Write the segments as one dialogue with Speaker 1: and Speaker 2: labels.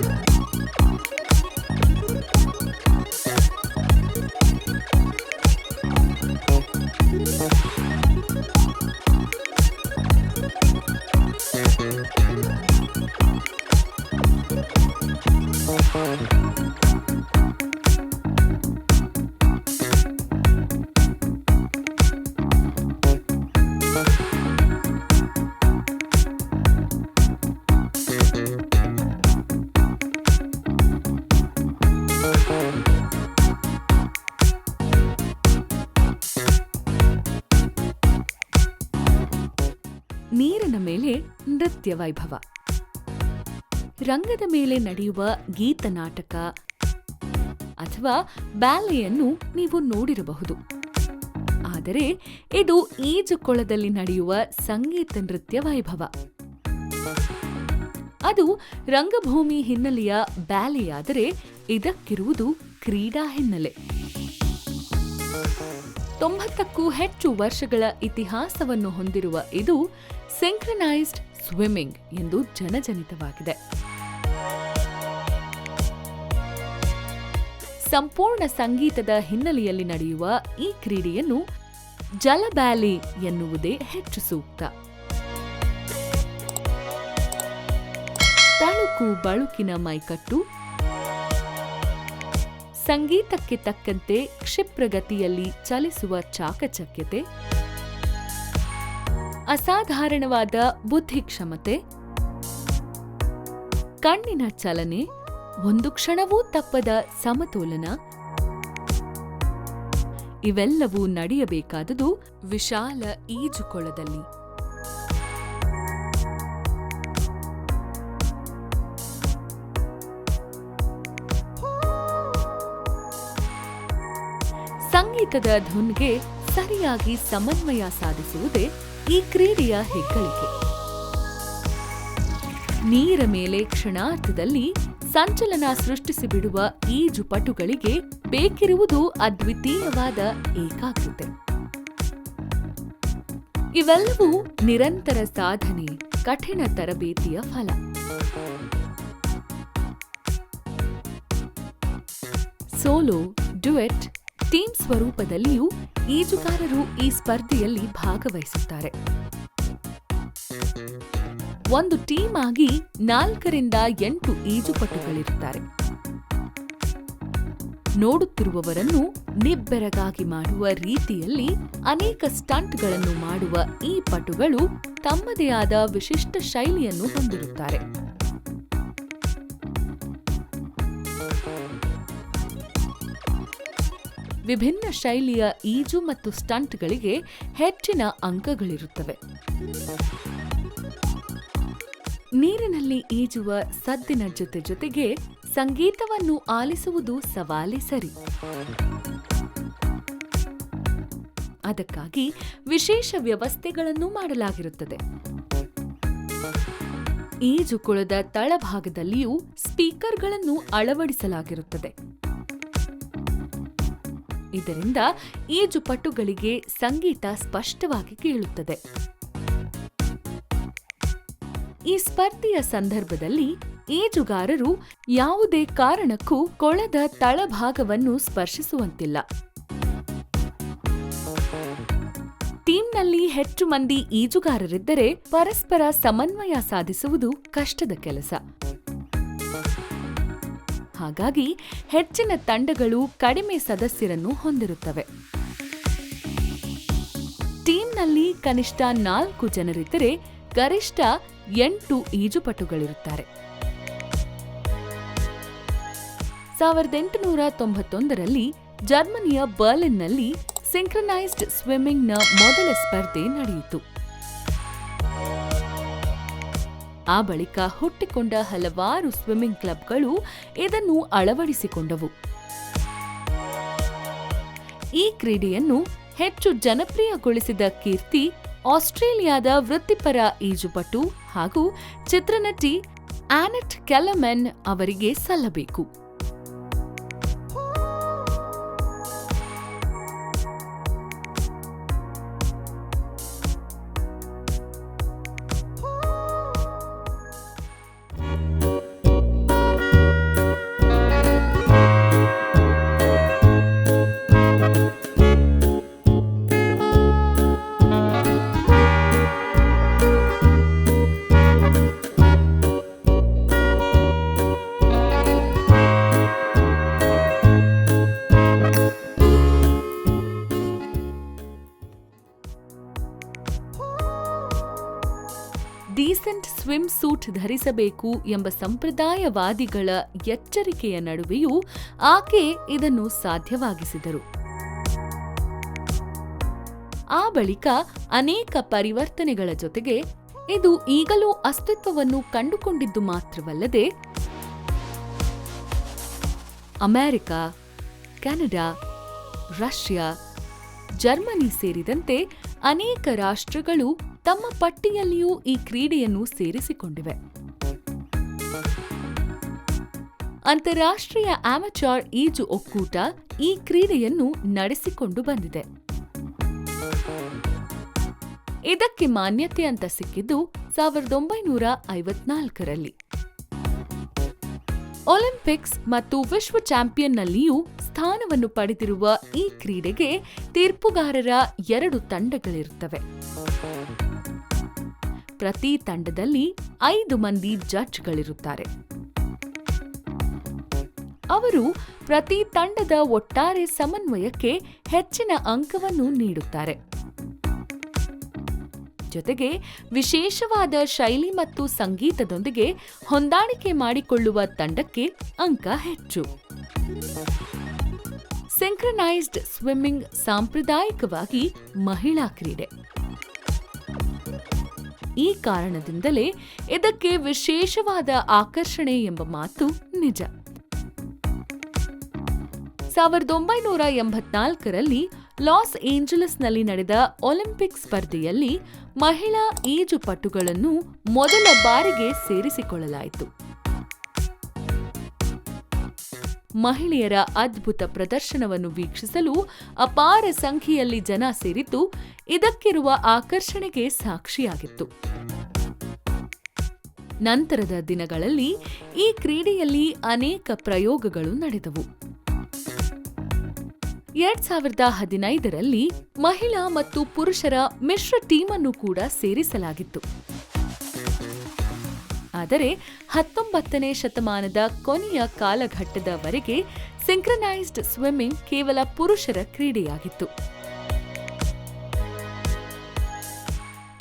Speaker 1: Bye. ನೀರಿನ ಮೇಲೆ ನೃತ್ಯ ವೈಭವ. ರಂಗದ ಮೇಲೆ ನಡೆಯುವ ಗೀತನಾಟಕ ಅಥವಾ ಬ್ಯಾಲೆಯನ್ನು ನೀವು ನೋಡಿರಬಹುದು. ಆದರೆ ಇದು ಈಜುಕೊಳದಲ್ಲಿ ನಡೆಯುವ ಸಂಗೀತ ನೃತ್ಯ ವೈಭವ. ಅದು ರಂಗಭೂಮಿ ಹಿನ್ನೆಲೆಯ ಬ್ಯಾಲೆಯಾದರೆ ಇದಕ್ಕಿರುವುದು ಕ್ರೀಡಾ ಹಿನ್ನೆಲೆ. ತೊಂಬತ್ತಕ್ಕೂ ಹೆಚ್ಚು ವರ್ಷಗಳ ಇತಿಹಾಸವನ್ನು ಹೊಂದಿರುವ ಇದು ಸಿಂಕ್ರನೈಸ್ಡ್ ಸ್ವಿಮ್ಮಿಂಗ್ ಎಂದು ಜನಜನಿತವಾಗಿದೆ. ಸಂಪೂರ್ಣ ಸಂಗೀತದ ಹಿನ್ನೆಲೆಯಲ್ಲಿ ನಡೆಯುವ ಈ ಕ್ರೀಡೆಯನ್ನು ಜಲಬ್ಯಾಲಿ ಎನ್ನುವುದೇ ಹೆಚ್ಚು ಸೂಕ್ತ. ತಳುಕು ಬಳುಕಿನ ಮೈಕಟ್ಟು ಸಂಗೀತಕ್ಕೆ ತಕ್ಕಂತೆ ಕ್ಷಿಪ್ರಗತಿಯಲ್ಲಿ ಚಲಿಸುವ ಚಾಕಚಕ್ಯತೆ, ಅಸಾಧಾರಣವಾದ ಬುದ್ಧಿಕ್ಷಮತೆ, ಕಣ್ಣಿನ ಚಲನೆ, ಒಂದು ಕ್ಷಣವೂ ತಪ್ಪದ ಸಮತೋಲನ, ಇವೆಲ್ಲವೂ ನಡೆಯಬೇಕಾದುದು ವಿಶಾಲ ಈಜುಕೊಳದಲ್ಲಿ. ಸಂಗೀತದ ಧುನ್ಗೆ ಸರಿಯಾಗಿ ಸಮನ್ವಯ ಸಾಧಿಸುವುದೇ ಈ ಕ್ರೀಡೆಯ ಹೆಗ್ಗಳಿಕೆ. ನೀರ ಮೇಲೆ ಕ್ಷಣಾರ್ಥದಲ್ಲಿ ಸಂಚಲನ ಸೃಷ್ಟಿಸಿಬಿಡುವ ಈಜುಪಟುಗಳಿಗೆ ಬೇಕಿರುವುದು ಅದ್ವಿತೀಯವಾದ ಏಕಾಗ್ರತೆ. ಇವೆಲ್ಲವೂ ನಿರಂತರ ಸಾಧನೆ, ಕಠಿಣ ತರಬೇತಿಯ ಫಲ. ಸೋಲೋ ಡ್ಯುಯೆಟ್ ಟೀಮ್ ಸ್ವರೂಪದಲ್ಲಿಯೂ ಈಜುಗಾರರು ಈ ಸ್ಪರ್ಧೆಯಲ್ಲಿ ಭಾಗವಹಿಸುತ್ತಾರೆ. ಒಂದು ಟೀಮ್ ಆಗಿ ನಾಲ್ಕರಿಂದ ಎಂಟು ಈಜುಪಟುಗಳಿರುತ್ತಾರೆ. ನೋಡುತ್ತಿರುವವರನ್ನು ನಿಬ್ಬೆರಗಾಗಿ ಮಾಡುವ ರೀತಿಯಲ್ಲಿ ಅನೇಕ ಸ್ಟಂಟ್ಗಳನ್ನು ಮಾಡುವ ಈ ಪಟುಗಳು ತಮ್ಮದೇ ಆದ ವಿಶಿಷ್ಟ ಶೈಲಿಯನ್ನು ಹೊಂದಿರುತ್ತಾರೆ. ವಿಭಿನ್ನ ಶೈಲಿಯ ಈಜು ಮತ್ತು ಸ್ಟಂಟ್ಗಳಿಗೆ ಹೆಚ್ಚಿನ ಅಂಕಗಳಿರುತ್ತವೆ. ನೀರಿನಲ್ಲಿ ಈಜುವ ಸದ್ದಿನ ಜೊತೆ ಜೊತೆಗೆ ಸಂಗೀತವನ್ನು ಆಲಿಸುವುದು ಸವಾಲೇ ಸರಿ. ಅದಕ್ಕಾಗಿ ವಿಶೇಷ ವ್ಯವಸ್ಥೆಗಳನ್ನು ಮಾಡಲಾಗಿರುತ್ತದೆ. ಈಜುಕೊಳದ ತಳಭಾಗದಲ್ಲಿಯೂ ಸ್ಪೀಕರ್ಗಳನ್ನು ಅಳವಡಿಸಲಾಗಿರುತ್ತದೆ. ಇದರಿಂದ ಈಜುಪಟುಗಳಿಗೆ ಸಂಗೀತ ಸ್ಪಷ್ಟವಾಗಿ ಕೇಳುತ್ತದೆ. ಈ ಸ್ಪರ್ಧೆಯ ಸಂದರ್ಭದಲ್ಲಿ ಈಜುಗಾರರು ಯಾವುದೇ ಕಾರಣಕ್ಕೂ ಕೊಳದ ತಳಭಾಗವನ್ನು ಸ್ಪರ್ಶಿಸುವಂತಿಲ್ಲ. ಟೀಮ್ನಲ್ಲಿ ಹೆಚ್ಚು ಮಂದಿ ಈಜುಗಾರರಿದ್ದರೆ ಪರಸ್ಪರ ಸಮನ್ವಯ ಸಾಧಿಸುವುದು ಕಷ್ಟದ ಕೆಲಸ. ಹಾಗಾಗಿ ಹೆಚ್ಚಿನ ತಂಡಗಳು ಕಡಿಮೆ ಸದಸ್ಯರನ್ನು ಹೊಂದಿರುತ್ತವೆ. ಟೀಮ್ನಲ್ಲಿ ಕನಿಷ್ಠ ನಾಲ್ಕು ಜನರಿದ್ದರೆ ಗರಿಷ್ಠ ಎಂಟು ಈಜುಪಟುಗಳಿರುತ್ತಾರೆ. ಸಾವಿರದ ಎಂಟುನೂರ ತೊಂಬತ್ತೊಂದರಲ್ಲಿ ಜರ್ಮನಿಯ ಬರ್ಲಿನ್ನಲ್ಲಿ ಸಿಂಕ್ರನೈಸ್ಡ್ ಸ್ವಿಮ್ಮಿಂಗ್ನ ಮೊದಲ ಸ್ಪರ್ಧೆ ನಡೆಯಿತು. ಆ ಬಳಿಕ ಹುಟ್ಟಿಕೊಂಡ ಹಲವಾರು ಸ್ವಿಮ್ಮಿಂಗ್ ಕ್ಲಬ್ಗಳು ಇದನ್ನು ಅಳವಡಿಸಿಕೊಂಡವು. ಈ ಕ್ರೀಡೆಯನ್ನು ಹೆಚ್ಚು ಜನಪ್ರಿಯಗೊಳಿಸಿದ ಕೀರ್ತಿ ಆಸ್ಟ್ರೇಲಿಯಾದ ವೃತ್ತಿಪರ ಈಜುಪಟು ಹಾಗೂ ಚಿತ್ರನಟಿ ಆನೆಟ್ ಕೆಲಮೆನ್ ಅವರಿಗೆ ಸಲ್ಲಬೇಕು. ಸ್ವಿಮ್ ಸೂಟ್ ಧರಿಸಬೇಕು ಎಂಬ ಸಂಪ್ರದಾಯವಾದಿಗಳ ಎಚ್ಚರಿಕೆಯ ನಡುವೆಯೂ ಆಕೆ ಇದನ್ನು ಸಾಧ್ಯವಾಗಿಸಿದರು. ಆ ಬಳಿಕ ಅನೇಕ ಪರಿವರ್ತನೆಗಳ ಜೊತೆಗೆ ಇದು ಈಗಲೂ ಅಸ್ತಿತ್ವವನ್ನು ಕಂಡುಕೊಂಡಿದ್ದು ಮಾತ್ರವಲ್ಲದೆ ಅಮೆರಿಕ, ಕೆನಡಾ, ರಷ್ಯಾ, ಜರ್ಮನಿ ಸೇರಿದಂತೆ ಅನೇಕ ರಾಷ್ಟ್ರಗಳು ತಮ್ಮ ಪಟ್ಟಿಯಲ್ಲಿಯೂ ಈ ಕ್ರೀಡೆಯನ್ನು ಸೇರಿಸಿಕೊಂಡಿವೆ. ಅಂತಾರಾಷ್ಟ್ರೀಯ ಆಮಚಾರ್ ಈಜು ಒಕ್ಕೂಟ ಈ ಕ್ರೀಡೆಯನ್ನು ನಡೆಸಿಕೊಂಡು ಬಂದಿದೆ. ಇದಕ್ಕೆ ಮಾನ್ಯತೆ ಅಂತ ಸಿಕ್ಕಿದ್ದು ಸಾವಿರದ ಒಂಬೈನೂರ ಐವತ್ನಾಲ್ಕರಲ್ಲಿ. ಒಲಿಂಪಿಕ್ಸ್ ಮತ್ತು ವಿಶ್ವ ಚಾಂಪಿಯನ್ನಲ್ಲಿಯೂ ಸ್ಥಾನವನ್ನು ಪಡೆದಿರುವ ಈ ಕ್ರೀಡೆಗೆ ತೀರ್ಪುಗಾರರ ಎರಡು ತಂಡಗಳಿರುತ್ತವೆ. ಪ್ರತಿ ತಂಡದಲ್ಲಿ ಐದು ಮಂದಿ ಜಡ್ಜ್ಗಳಿರುತ್ತಾರೆ. ಅವರು ಪ್ರತಿ ತಂಡದ ಒಟ್ಟಾರೆ ಸಮನ್ವಯಕ್ಕೆ ಹೆಚ್ಚಿನ ಅಂಕವನ್ನು ನೀಡುತ್ತಾರೆ. ಜೊತೆಗೆ ವಿಶೇಷವಾದ ಶೈಲಿ ಮತ್ತು ಸಂಗೀತದೊಂದಿಗೆ ಹೊಂದಾಣಿಕೆ ಮಾಡಿಕೊಳ್ಳುವ ತಂಡಕ್ಕೆ ಅಂಕ ಹೆಚ್ಚು. ಸಿಂಕ್ರನೈಸ್ಡ್ ಸ್ವಿಮ್ಮಿಂಗ್ ಸಾಂಪ್ರದಾಯಿಕವಾಗಿ ಮಹಿಳಾ ಕ್ರೀಡೆ. ಈ ಕಾರಣದಿಂದಲೇ ಇದಕ್ಕೆ ವಿಶೇಷವಾದ ಆಕರ್ಷಣೆ ಎಂಬ ಮಾತು ನಿಜ. ಸಾವಿರದ ಒಂಬೈನೂರ ಎಂಬತ್ನಾಲ್ಕರಲ್ಲಿ ಲಾಸ್ ಏಂಜಲಸ್ನಲ್ಲಿ ನಡೆದ ಒಲಿಂಪಿಕ್ ಸ್ಪರ್ಧೆಯಲ್ಲಿ ಮಹಿಳಾ ಈಜುಪಟುಗಳನ್ನು ಮೊದಲ ಬಾರಿಗೆ ಸೇರಿಸಿಕೊಳ್ಳಲಾಯಿತು. ಮಹಿಳೆಯರ ಅದ್ಭುತ ಪ್ರದರ್ಶನವನ್ನು ವೀಕ್ಷಿಸಲು ಅಪಾರ ಸಂಖ್ಯೆಯಲ್ಲಿ ಜನ ಸೇರಿದ್ದು, ಇದಕ್ಕಿರುವ ಆಕರ್ಷಣೆಗೆ ಸಾಕ್ಷಿಯಾಗಿತ್ತು. ನಂತರದ ದಿನಗಳಲ್ಲಿ ಈ ಕ್ರೀಡೆಯಲ್ಲಿ ಅನೇಕ ಪ್ರಯೋಗಗಳು ನಡೆದವು. ಎರಡ್ ಸಾವಿರದ ಹದಿನೈದರಲ್ಲಿ ಮಹಿಳಾ ಮತ್ತು ಪುರುಷರ ಮಿಶ್ರ ಟೀಮ್ ಅನ್ನು ಕೂಡ ಸೇರಿಸಲಾಗಿತ್ತು. ಆದರೆ ಹತ್ತೊಂಬತ್ತನೇ ಶತಮಾನದ ಕೊನೆಯ ಕಾಲಘಟ್ಟದವರೆಗೆ ಸಿಂಕ್ರನೈಸ್ಡ್ ಸ್ವಿಮ್ಮಿಂಗ್ ಕೇವಲ ಪುರುಷರ ಕ್ರೀಡೆಯಾಗಿತ್ತು.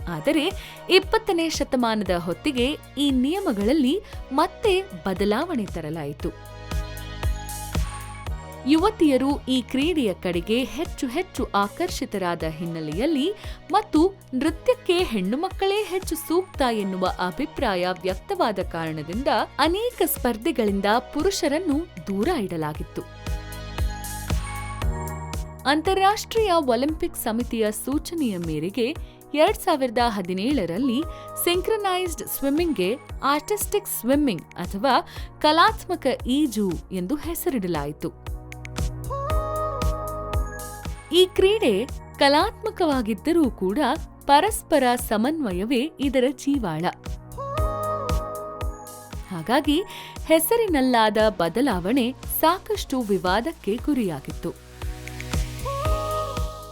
Speaker 1: ಆದರೆ ಇಪ್ಪತ್ತನೇ ಶತಮಾನದ ಹೊತ್ತಿಗೆ ಈ ನಿಯಮಗಳಲ್ಲಿ ಮತ್ತೆ ಬದಲಾವಣೆ ತರಲಾಯಿತು. ಯುವತಿಯರು ಈ ಕ್ರೀಡೆಯ ಕಡೆಗೆ ಹೆಚ್ಚು ಹೆಚ್ಚು ಆಕರ್ಷಿತರಾದ ಹಿನ್ನೆಲೆಯಲ್ಲಿ ಮತ್ತು ನೃತ್ಯಕ್ಕೆ ಹೆಣ್ಣು ಮಕ್ಕಳೇ ಹೆಚ್ಚು ಸೂಕ್ತ ಎನ್ನುವ ಅಭಿಪ್ರಾಯ ವ್ಯಕ್ತವಾದ ಕಾರಣದಿಂದ ಅನೇಕ ಸ್ಪರ್ಧೆಗಳಿಂದ ಪುರುಷರನ್ನು ದೂರ ಇಡಲಾಗಿತ್ತು. ಅಂತಾರಾಷ್ಟ್ರೀಯ ಒಲಿಂಪಿಕ್ ಸಮಿತಿಯ ಸೂಚನೆಯ ಮೇರೆಗೆ ಎರಡ್ ಸಾವಿರದ ಹದಿನೇಳರಲ್ಲಿ ಸಿಂಕ್ರನೈಸ್ಡ್ ಸ್ವಿಮ್ಮಿಂಗ್ಗೆ ಆರ್ಟಿಸ್ಟಿಕ್ ಸ್ವಿಮ್ಮಿಂಗ್ ಅಥವಾ ಕಲಾತ್ಮಕ ಈಜು ಎಂದು ಹೆಸರಿಡಲಾಯಿತು. ಈ ಕ್ರೀಡೆ ಕಲಾತ್ಮಕವಾಗಿದ್ದರೂ ಕೂಡ ಪರಸ್ಪರ ಸಮನ್ವಯವೇ ಇದರ ಜೀವಾಳ. ಹಾಗಾಗಿ ಹೆಸರಿನಲ್ಲಾದ ಬದಲಾವಣೆ ಸಾಕಷ್ಟು ವಿವಾದಕ್ಕೆ ಗುರಿಯಾಗಿತ್ತು.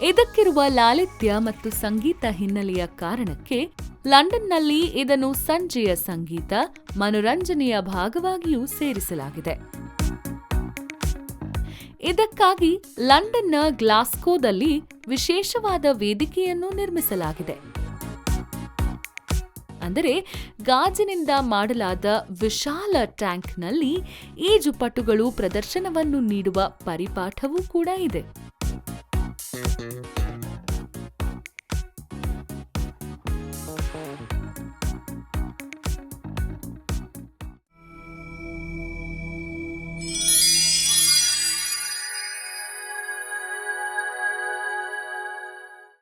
Speaker 1: ಇದಕ್ಕಿರುವ ಲಾಲಿತ್ಯ ಮತ್ತು ಸಂಗೀತ ಹಿನ್ನೆಲೆಯ ಕಾರಣಕ್ಕೆ ಲಂಡನ್ನಲ್ಲಿ ಇದನ್ನು ಸಂಜೆಯ ಸಂಗೀತ, ಮನೋರಂಜನೆಯ ಭಾಗವಾಗಿಯೂ ಸೇರಿಸಲಾಗಿದೆ. ಇದಕ್ಕಾಗಿ ಲಂಡನ್ನ ಗ್ಲಾಸ್ಕೋದಲ್ಲಿ ವಿಶೇಷವಾದ ವೇದಿಕೆಯನ್ನು ನಿರ್ಮಿಸಲಾಗಿದೆ. ಅಂದರೆ ಗಾಜಿನಿಂದ ಮಾಡಲಾದ ವಿಶಾಲ ಟ್ಯಾಂಕ್ನಲ್ಲಿ ಈಜುಪಟುಗಳು ಪ್ರದರ್ಶನವನ್ನು ನೀಡುವ ಪರಿಪಾಠವೂ ಕೂಡ ಇದೆ.